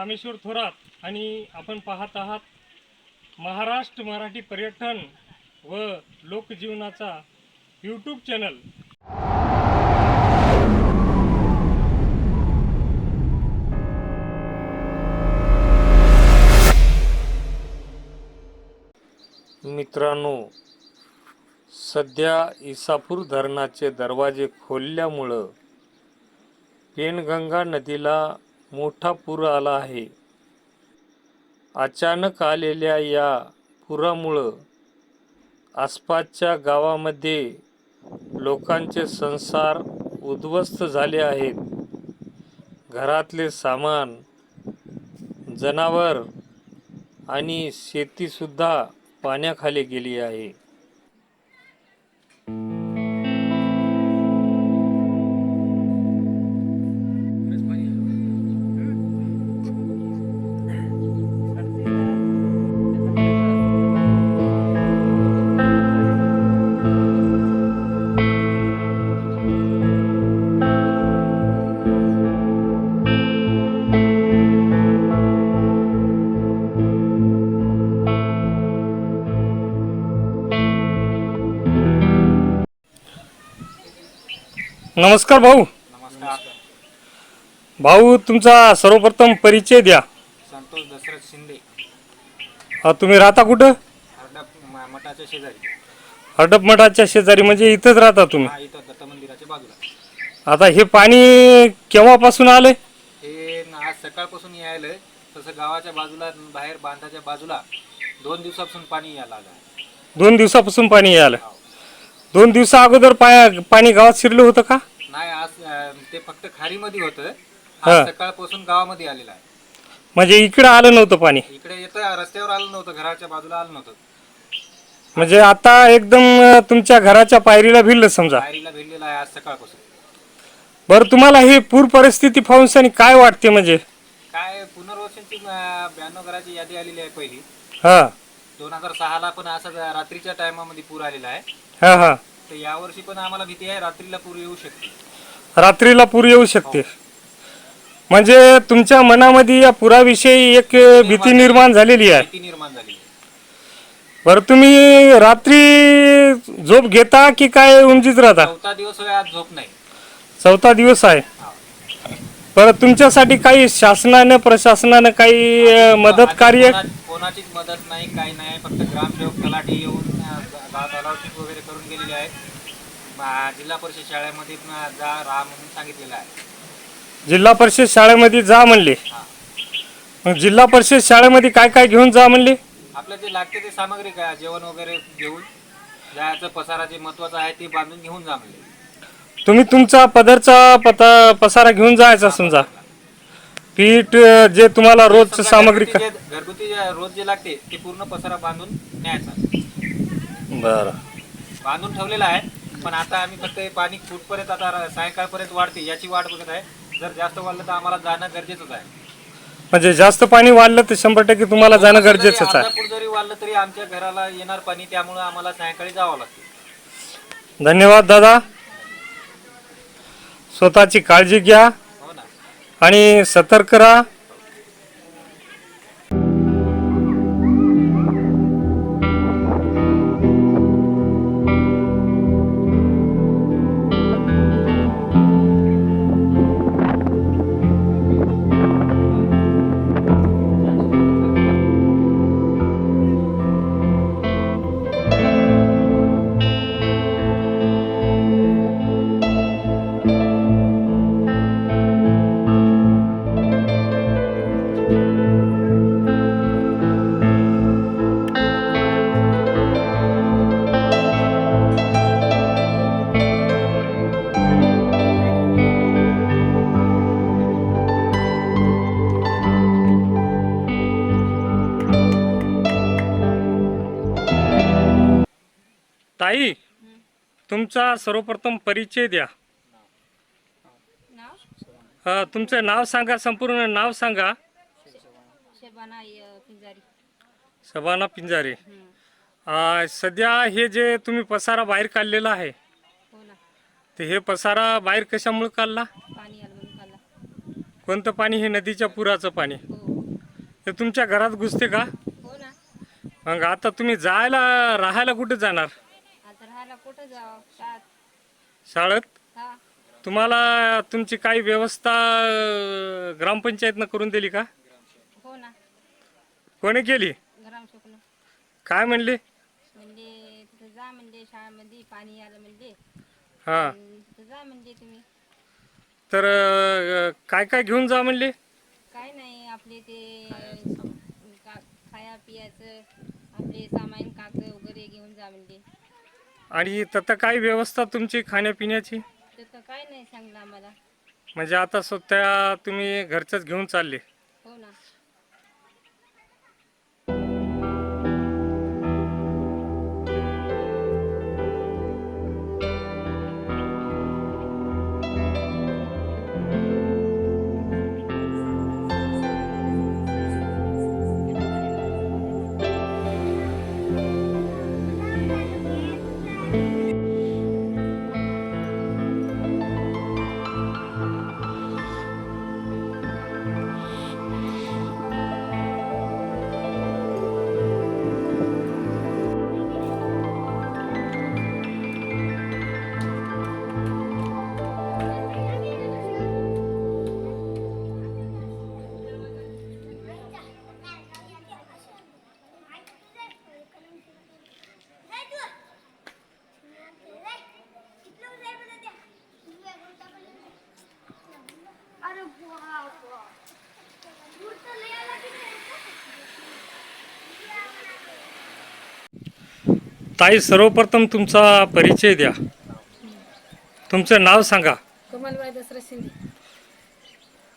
रामेश्वर थोरात आणि आपण पाहत आहात महाराष्ट्र मराठी पर्यटन व लोकजीवनाचा यूट्यूब चॅनल मित्रांनो सध्या इसापूर धरणाचे दरवाजे खोलल्यामुळं पेनगंगा नदीला मोठा पूर आला आहे. अचानक आलेल्या या पुरामुळं आसपासच्या गावामध्ये लोकांचे संसार उद्ध्वस्त झाले आहेत. घरातले सामान जनावर आणि शेतीसुद्धा पाण्याखाली गेली आहे. नमस्कार भाऊ. नमस्कार भाऊ तुमचा सर्वप्रथम परिचय द्या. संतोष दशरथ शिंदे. अ, तुम्ही राहता कुठं? हरडप मठाच्या शेजारी. हडप मठाच्या शेजारी म्हणजे इथंच राहता तुम्ही? हा इथं दत्त मंदिराच्या बाजूला. आता हे पाणी केव्हापासून आलंय? हे न- आज सकाळपासून यायलं तसं गावाच्या बाजूला बाहेर बांधाच्या बाजूला दोन दिवसापासून पाणी यायला आलं आहे. दोन दिवसापासून पाणी आलं हो. दोन दिवसा अगोदर पाया पाणी गावात शिरलं होतं का? नाही आज अं, ते फक्त खाडीमध्ये होतं. हा. आज सकाळपासून गावामध्ये आलेलं आहे. म्हणजे इकडं आलं नव्हतं पाणी? इकडे येतं रस्त्यावर आलं नव्हतं घराच्या बाजूला आलं नव्हतं. म्हणजे आता एकदम अ, तुमच्या घराच्या पायरीला भिडलं समजा. भिडलेलं आहे आज सकाळपासून. बरं तुम्हाला ही पूर परिस्थिती पाहून काय वाटते म्हणजे? काय पुनर्वसनची अं, ब्याण्णव घराची यादी आलेली आहे पहिली. हा. दोन हजार सहाला पण असं रात्रीच्या टायमामध्ये पूर आलेला आहे. हा हा. तर यावर्षी पण आम्हाला भीती आहे रात्रीला पूर येऊ शकते. रात्रीला पूर येऊ शकते. म्हणजे तुमच्या मनामध्ये या पुराविषयी एक भीती निर्माण झालेली आहे. भीती निर्माण झाली आहे. बरं तुम्ही रात्री झोप घेता की काय उमजीत राहता? चौथा दिवस होय आज झोप नाही. चौथा दिवस आहे. हा. बरं तुमच्यासाठी काही शासनानं प्रशासनानं काही अ, मदत कार्य? कोणा- कोणाचीच मदत नाही काही नाही फक्त ग्रामसेवक तलाठी येऊन गावात अलाउटिंग वगैरे करून गेलेले आहेत. मा- जिल्हा परिषद शाळेमध्ये जा राहा म्हणून सांगितलेलं आहे. जिल्हा परिषद शाळेमध्ये जा म्हणले. मग जिल्हा परिषद शाळेमध्ये काय काय घेऊन जा म्हणले? आपलं जे लागते ते सामग्री काय जेवण वगैरे घेऊन जायचं पसारा जे महत्वाचं आहे ते बांधून घेऊन जा म्हणले. तुम्ही तुमचा पदरचा पता पसारा घेऊन जायचा समजा पीठ जे तुम्हाला रोज समजा सामग्री घरगुती रोज जे लागते ते पूर्ण पसारा बांधून न्यायचा. बरं. बांधून ठेवलेला आहे पण आता आम्ही फक्त हे पाणी कुठपर्यंत आता रा- सायंकाळपर्यंत वाढते याची वाट बघत आहे. जर जास्त वाढलं तर आम्हाला जाणं गरजेचंच आहे. म्हणजे जास्त पाणी वाढलं तर शंभर टक्के तुम्हाला जाणं गरजेचंच अर्धा आहे जरी वाढलं तरी आमच्या घराला येणार पाणी त्यामुळे आम्हाला सायंकाळी जावं लागते. धन्यवाद दादा. स्वतःची काळजी घ्या हो ना. आणि सतर्क राहा. तुमचा सर्वप्रथम परिचय द्या. तुमचं नाव सांगा संपूर्ण नाव सांगा. शबाना पिंजारी. सध्या हे जे तुम्ही पसारा बाहेर काढलेला आहे हो ते हे पसारा बाहेर कशामुळे काढला? कोणतं पाणी? हे नदीच्या पुराचं पाणी. हो. ते तुमच्या घरात घुसते का? हो मग आता तुम्ही जायला राहायला कुठे जाणार? शाळेत? हा. तुम्हाला तुमची काही व्यवस्था अं, ग्रामपंचायतनं करून दिली का? हो ना. कोणी केली? शुकलं काय म्हणले? म्हणजे तिथं जा म्हणजे शाळेमध्ये पाणी आलं म्हणजे हां. अन तिथं जा म्हणजे तुम्ही. तर अं, काय काय घेऊन जा म्हणले? काय नाही आपले ते का खाया पियाचं आपले सामान कागद वगैरे घेऊन जा म्हणजे आणि तर काय व्यवस्था तुमची खाण्यापिण्याची? काय नाही सांगलं आम्हाला. म्हणजे आता सध्या तुम्ही घरचंच घेऊन चालले. हो ना. ताई सर्वप्रथम तुमचा परिचय द्या. तुमचं नाव सांगा. कमलबाई दसरा शिंदे.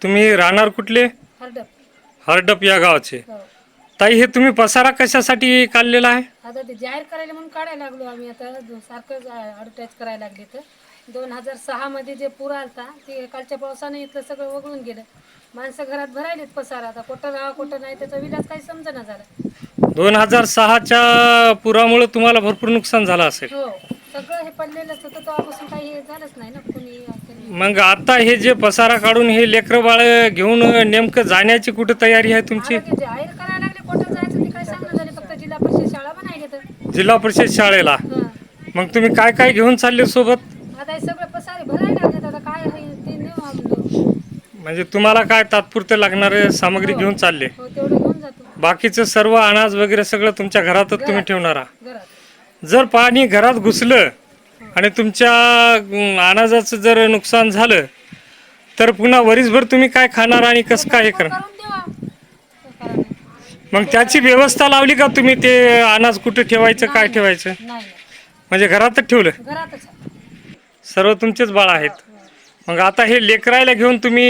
तुम्ही राहणार कुठले? हरडप. हरडप या गावचे. हो. ताई हे तुम्ही पसारा कशासाठी काढलेला आहे? आता ते जाहीर करायला म्हणून काढायला लागलो आम्ही आता. दो- सारखं ॲडव्हर्टाईज करायला लागले तर. दोन हजार सहामध्ये जे पूर आलता ते कालच्या पावसाने इथलं सगळं वगळून गेलं. माणसं घरात भरायलेत पसारा. आता कुठं राहा कुठं नाही त्याचा विलास काही समजना झाला. दोन हजार सहाच्या पुरामुळे तुम्हाला भरपूर नुकसान झालं असेल. हो सगळं हे पडलेलंच होतं. तेव्हापासून काही हे झालंच नाही ना. कुणी असं नाही. मग आता हे जे पसारा काढून हे लेकरं बाळ घेऊन नेमकं जाण्याची कुठं तयारी आहे तुमची? आता ते जाहीर करायला लागले. कुठं जायचं ते काही सांगणं झाले. फक्त जिल्हा परिषद शाळा बनायले तर. जिल्हा परिषद शाळेला? हां. मग तुम्ही काय काय घेऊन चालले सोबत? आता हे सगळे पसारे भरायला लागलेत आता काय आहे ते नेऊ आम्ही म्हणजे तुम्हाला काय तात्पुरते लागणारे सामग्री घेऊन चालले? हो तेवढं घेऊन जातो. बाकीचं सर्व अनाज वगैरे सगळं तुमच्या घरातच तुम्ही ठेवणार आहात. जर पाणी घरात घुसलं आणि तुमच्या अनाजाचं जर नुकसान झालं तर पुन्हा वरीसभर तुम्ही काय खाणार आणि कसं काय हे करणार? मग त्याची व्यवस्था लावली का तुम्ही ते अनाज कुठे ठेवायचं काय ठेवायचं. म्हणजे घरातच ठेवलं. सर्व तुमचेच बाळ आहेत. मग आता हे लेकरायला घेऊन तुम्ही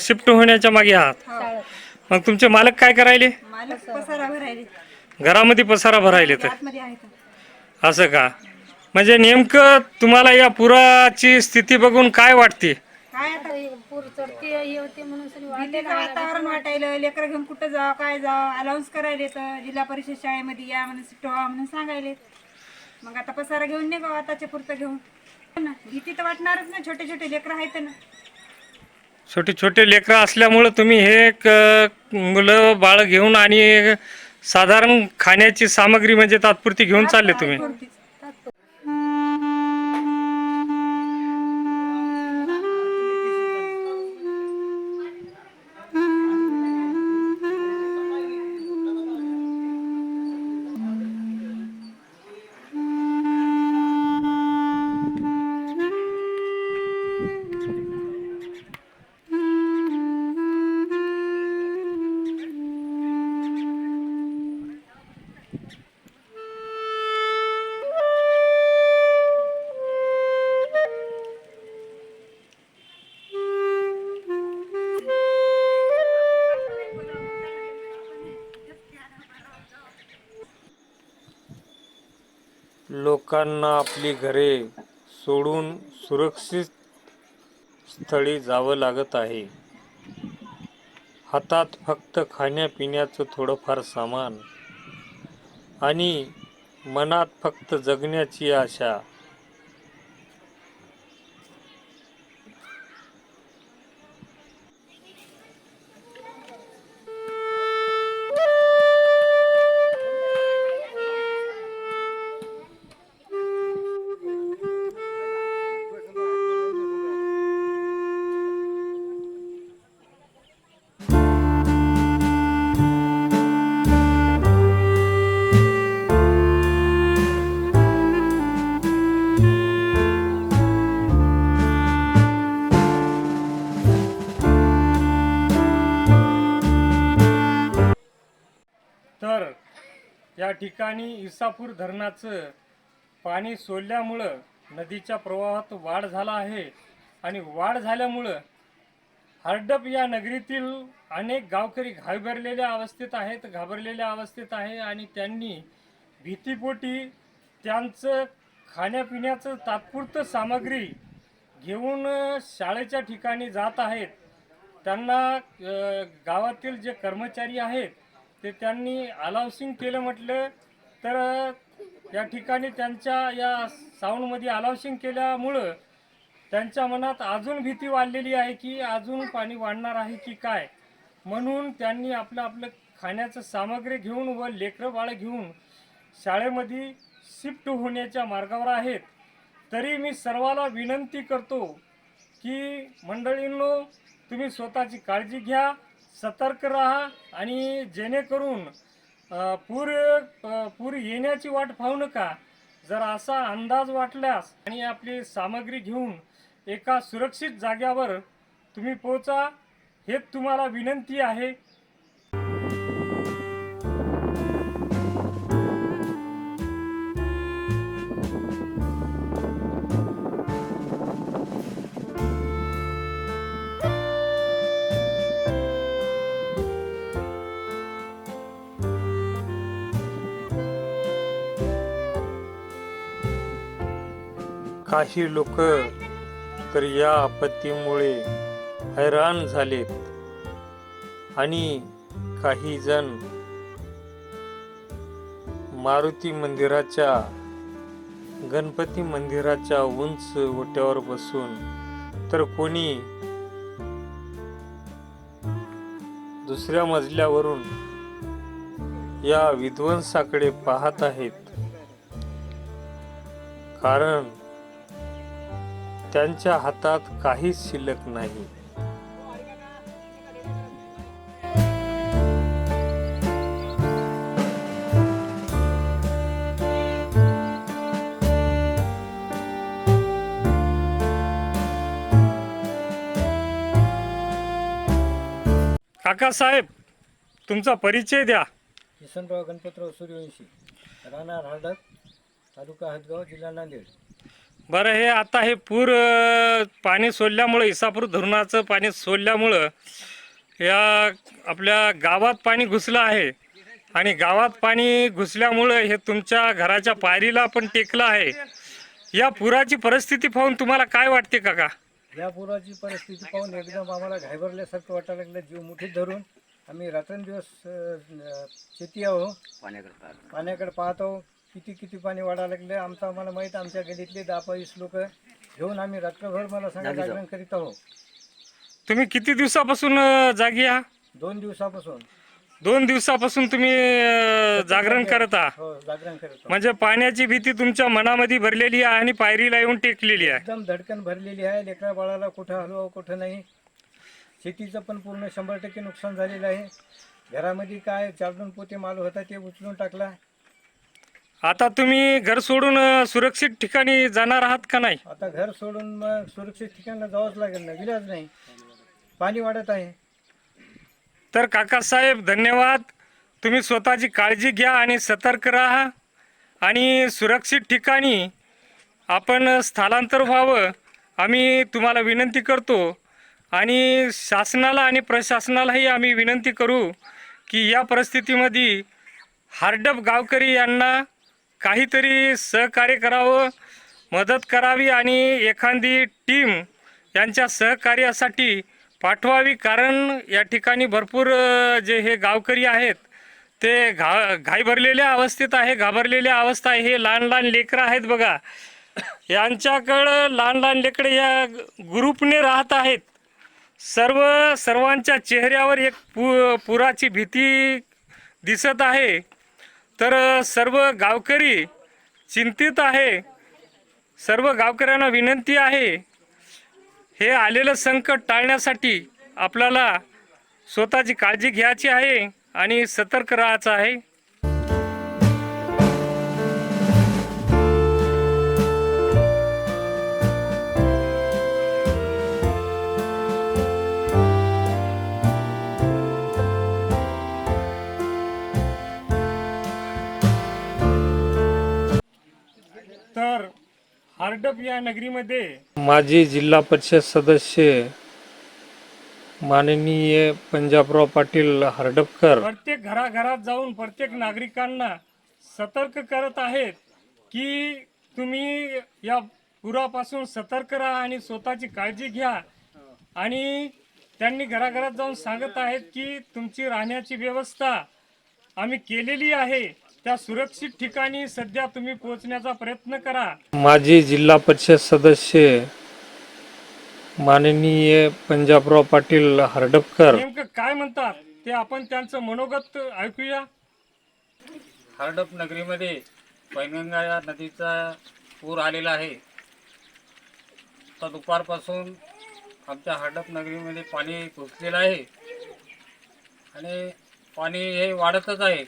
शिफ्ट होण्याच्या मागे आहात. शाळेत मग तुमचे मालक काय करायले? मालक पसारा भरायले. घरामध्ये पसारा भरायले तर. आतमध्ये आहेत असं का? म्हणजे नेमकं तुम्हाला या पुराची स्थिती बघून काय वाटते? काय आता? आता पूर चढते हे होते म्हणून सगळी वाढले भीतीचं वातावरण वाटायलं. लेकरं घेऊन कुठं जावं काय जावं? अलाउन्स करायले तर जिल्हा परिषद शाळेमध्ये या म्हणून व्हा म्हणून सांगायले. मग आता पसारा घेऊन निघावं आताच्या पुरतं घेऊन. हो ना? भीती तर वाटणारच ना छोटे छोटे लेकरं आहेत ना. छोटे छोटे लेकरं असल्यामुळं तुम्ही हे क- मुलं बाळ घेऊन आणि साधारण खाण्याची सामग्री म्हणजे तात्पुरती घेऊन चालले तुम्ही. लोकांना आपली घरे सोडून सुरक्षित स्थळी जावं लागत आहे. हातात फक्त खाण्यापिण्याचं थोडंफार सामान आणि मनात फक्त जगण्याची आशा ठिकाणी इसापूर धरणाचं पाणी सोडल्यामुळं नदीच्या प्रवाहात वाढ झाला आहे आणि वाढ झाल्यामुळं हरडप या नगरीतील अनेक गावकरी घाबरलेल्या अवस्थेत आहेत घाबरलेल्या अवस्थेत आहे आणि त्यांनी भीतीपोटी त्यांचं खाण्यापिण्याचं तात्पुरतं सामग्री घेऊन शाळेच्या ठिकाणी जात आहेत. त्यांना गावातील जे कर्मचारी आहेत ते त्यांनी अलाउसिंग केलं म्हटलं तर या ठिकाणी त्यांच्या या साऊंडमध्ये अलाउसिंग केल्यामुळं त्यांच्या मनात अजून भीती वाढलेली आहे की अजून पाणी वाढणार आहे की काय? म्हणून त्यांनी आपलं आपलं खाण्याचं सामग्री घेऊन व लेकरं बाळं घेऊन शाळेमध्ये शिफ्ट होण्याच्या मार्गावर आहेत. तरी मी सर्वाला विनंती करतो की मंडळींनो तुम्ही स्वतःची काळजी घ्या. सतर्क राहा आणि जेणेकरून पूर पूर येण्याची वाट पाहू नका. जर असा अंदाज वाटल्यास आणि आपली सामग्री घेऊन एका सुरक्षित जाग्यावर तुम्ही पोहोचा हे तुम्हाला विनंती आहे. काही लोक तर या आपत्तीमुळे हैराण झालेत. आणि काही जण मारुती मंदिराच्या गणपती मंदिराच्या उंच ओट्यावर बसून तर कोणी दुसऱ्या मजल्यावरून या विध्वंसाकडे पाहत आहेत. कारण त्यांच्या हातात काहीच शिल्लक नाही. काकासाहेब तुमचा परिचय द्या. किसनराव गणपतराव सूर्यवंशी राहणार हळदक तालुका हदगाव जिल्हा नांदेड. बरं हे आता हे पूर पाणी सोडल्यामुळं इसापूर धरणाचं पाणी सोडल्यामुळं या आपल्या गावात पाणी घुसलं आहे. आणि गावात पाणी घुसल्यामुळं हे तुमच्या घराच्या पायरीला पण टेकलं आहे. या पुराची परिस्थिती पाहून तुम्हाला काय वाटते काका? या पुराची परिस्थिती पाहून एकदम आम्हाला घाबरल्यासारखं वाटायला लागलं. जीव मुठीत धरून आम्ही रात्रंदिवस शेती आहो पाण्याकडे पाहतो किती किती पाणी वाढायला लागले आमचं आम्हाला माहीत आमच्या गलीतले दहा पंचवीस लोक घेऊन आम्ही रात्रभर मला सांगा जागरण करीत आहो तुम्ही किती दिवसापासून अ, जागी आहात? दोन दिवसापासून. दोन दिवसापासून तुम्ही अ, जागरण करत आहात? हो जागरण करीत म्हणजे पाण्याची भीती तुमच्या मनामध्ये भरलेली आहे आणि पायरीला येऊन टेकलेली आहे? एकदम धडकन भरलेली आहे लेकरा बाळाला कुठं हलवावं कुठं नाही. शेतीचं पण पूर्ण शंभर टक्के नुकसान झालेलं आहे. घरामध्ये काय चार दोन पोते माल होता ते उचलून टाकला. आता तुम्ही घर सोडून अ, सुरक्षित ठिकाणी जाणार आहात का नाही? आता घर सोडून मग सुरक्षित ठिकाणला जावंच लागेल ना विलाज नाही. पाणी वाढत आहे. तर काकासाहेब धन्यवाद. तुम्ही स्वतःची काळजी घ्या आणि सतर्क राहा. आणि सुरक्षित ठिकाणी आपण स्थलांतर व्हावं आम्ही तुम्हाला विनंती करतो. आणि शासनाला आणि प्रशासनालाही आम्ही विनंती करू की या परिस्थितीमध्ये हार्डप गावकरी यांना काहीतरी सहकार्य करावं मदत करावी आणि एखादी टीम यांच्या सहकार्यासाठी पाठवावी. कारण या ठिकाणी भरपूर जे हे गावकरी आहेत ते घा घाईभरलेल्या अवस्थेत आहे घाबरलेल्या अवस्था आहे. हे लहान लहान लेकरं आहेत बघा. यांच्याकडं लहान लहान लेकरं या ग्रुपने राहत आहेत. सर्व सर्वांच्या चेहऱ्यावर एक पु पुराची भीती दिसत आहे. तर सर्व गावकरी चिंतित आहे. सर्व गावकऱ्यांना विनंती आहे. हे आलेलं संकट टाळण्यासाठी आपल्याला स्वतःची काळजी घ्यायची आहे आणि सतर्क राहायचं आहे. हार्डप या नगरीमध्ये माजी जिल्हा परिषद सदस्य माननीय पंजाबराव पाटील हर्डपकर प्रत्येक घराघरात जाऊन प्रत्येक नागरिकांना सतर्क करत आहेत की तुम्ही या पुरापासून सतर्क राहा आणि स्वतःची काळजी घ्या. आणि त्यांनी घराघरात जाऊन सांगत आहेत की तुमची राहण्याची व्यवस्था आम्ही केलेली आहे. त्या सुरक्षित ठिकाणी सध्या तुम्ही पोहोचण्याचा प्रयत्न करा. माजी जिल्हा परिषद सदस्य माननीय पंजाबराव पाटील हर्डपकर. नेमकं काय म्हणतात? ते आपण त्यांचं मनोगत ऐकूया. हरडप नगरीमध्ये पैनगंगा या नदीचा पूर आलेला आहे. तर दुपारपासून आमच्या हरडप नगरीमध्ये पाणी घुसलेलं आहे. आणि पाणी हे वाढतच आहे.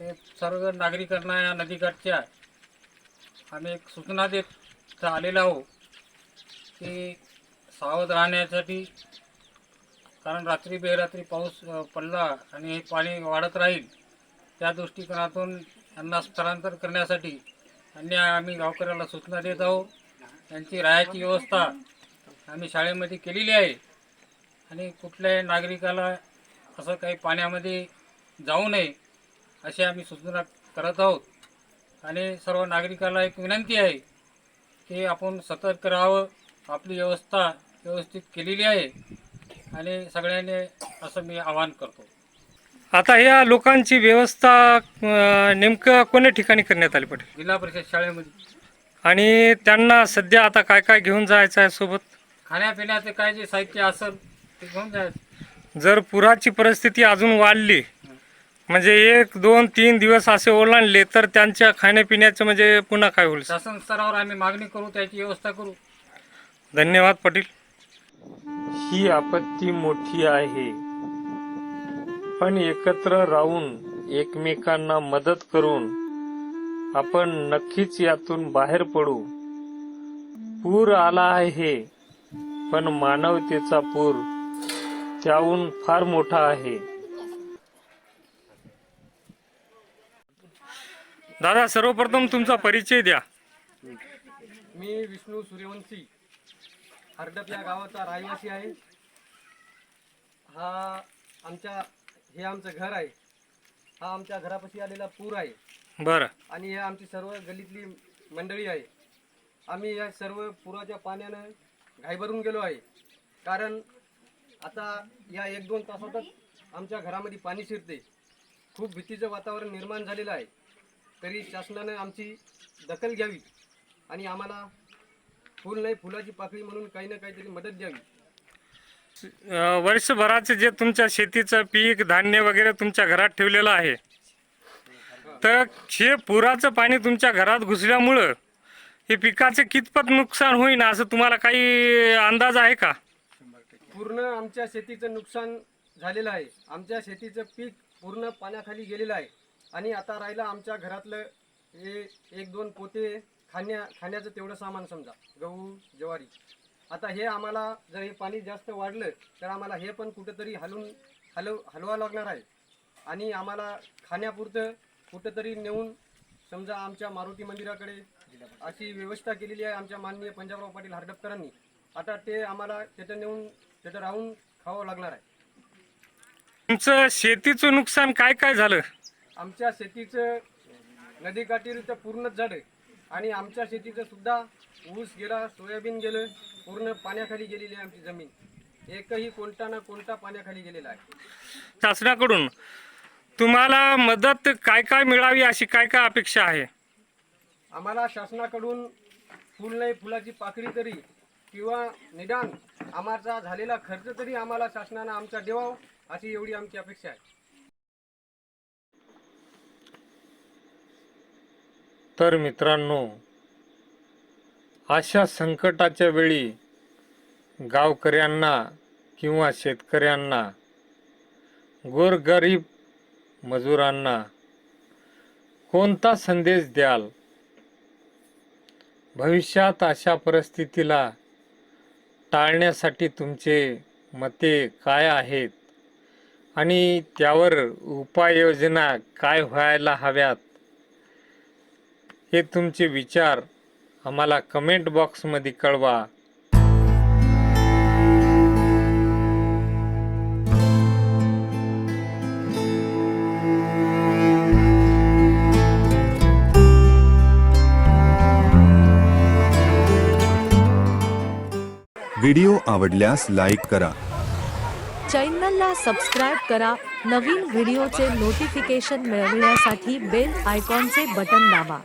ते सर्व नागरिकांना या नदीकाठच्या आम्ही एक सूचना देत आलेलो आहो की सावध राहण्यासाठी कारण रात्री बेरात्री पाऊस पडला आणि हे पाणी वाढत राहील त्या दृष्टिकोनातून यांना स्थलांतर करण्यासाठी अन्य आम्ही गावकऱ्याला सूचना देत आहोत. त्यांची राहायची व्यवस्था आम्ही शाळेमध्ये केलेली आहे. आणि कुठल्याही नागरिकाला असं काही पाण्यामध्ये जाऊ नये. अशी आम्ही सूचना करत आहोत. आणि सर्व नागरिकाला एक विनंती आहे की आपण सतर्क राहावं. आपली व्यवस्था व्यवस्थित केलेली आहे. आणि सगळ्यांनी असं मी आवाहन करतो. आता या लोकांची व्यवस्था नेमकं कोण्या ठिकाणी करण्यात आली पाटील? जिल्हा परिषद शाळेमध्ये. आणि त्यांना सध्या आता काय काय घेऊन जायचं आहे सोबत? खाण्यापिण्याचे काय जे साहित्य असेल ते घेऊन जायचं. जर पुराची परिस्थिती अजून वाढली म्हणजे एक दोन तीन दिवस असे ओलांडले तर त्यांच्या खाण्यापिण्याचं म्हणजे पुन्हा काय होईल? शासन स्तरावर आम्ही मागणी करू त्याची व्यवस्था करू. धन्यवाद पाटील. ही आपत्ती मोठी आहे. पण एकत्र राहून एकमेकांना मदत करून आपण नक्कीच यातून बाहेर पडू. पूर आला आहे पण मानवतेचा पूर त्याहून फार मोठा आहे. दादा सर्वप्रथम तुमचा परिचय द्या. मी विष्णू सूर्यवंशी. हरडप या गावाचा रहिवासी आहे. हा आमच्या हे आमचं घर आहे. हा आमच्या घरापाशी आलेला पूर आहे. बरं. आणि हे आमची सर्व गलीतली मंडळी आहे. आम्ही या सर्व पुराच्या पाण्यानं घाईभरून गेलो आहे. कारण आता या एक दोन तासातच आमच्या घरामध्ये पाणी शिरते. खूप भीतीचं वातावरण निर्माण झालेलं आहे. तरी शासनानं आमची दखल घ्यावी आणि आम्हाला फुल नाही फुलाची पाकळी म्हणून काही ना काहीतरी मदत द्यावी. वर्षभराचे जे तुमच्या शेतीचं पीक धान्य वगैरे तुमच्या घरात ठेवलेलं आहे तर हे पुराचं पाणी तुमच्या घरात घुसल्यामुळं हे पिकाचे कितपत नुकसान होईल असं तुम्हाला काही अंदाज आहे का? पूर्ण आमच्या शेतीचं नुकसान झालेलं आहे. आमच्या शेतीचं पीक पूर्ण पाण्याखाली गेलेलं आहे. आणि आता राहिलं आमच्या घरातलं हे एक दोन पोते खाण्या खाण्याचं तेवढं सामान समजा गहू ज्वारी. आता हे आम्हाला जर हे पाणी जास्त वाढलं तर आम्हाला हे पण कुठंतरी हलून हलव हलवावं लागणार आहे. आणि आम्हाला खाण्यापुरतं कुठंतरी नेऊन समजा आमच्या मारुती मंदिराकडे अशी व्यवस्था केलेली आहे आमच्या माननीय पंजाबराव पाटील हरडपकरांनी आता ते आम्हाला तिथं नेऊन तिथं राहून खावं लागणार आहे. तुमचं शेतीचं नुकसान काय काय झालं? आमच्या शेतीचं नदीकाठी तर पूर्णच झालं आणि आमच्या शेतीचं सुद्धा ऊस गेला सोयाबीन गेलं पूर्ण पाण्याखाली गेलेली आहे आमची जमीन. एकही कोणता ना कोणता पाण्याखाली गेलेला आहे. शासनाकडून तुम्हाला मदत काय काय मिळावी अशी काय काय अपेक्षा आहे? आम्हाला शासनाकडून फुल नाही फुलाची पाकळी तरी किंवा निदान आमचा झालेला खर्च तरी आम्हाला शासनानं आमचा देवाव अशी एवढी आमची अपेक्षा आहे. तर मित्रांनो अशा संकटाच्या वेळी गावकऱ्यांना किंवा शेतकऱ्यांना गोरगरीब मजुरांना कोणता संदेश द्याल? भविष्यात अशा परिस्थितीला टाळण्यासाठी तुमचे मते काय आहेत? आणि त्यावर उपाययोजना काय व्हायला हव्यात? हे तुमचे विचार आम्हाला कमेंट बॉक्समध्ये कळवा. व्हिडिओ आवडल्यास लाईक करा. चॅनलला सबस्क्राईब करा. नवीन व्हिडिओचे नोटिफिकेशन मिळविण्यासाठी बेल आयकॉनचे बटन दाबा.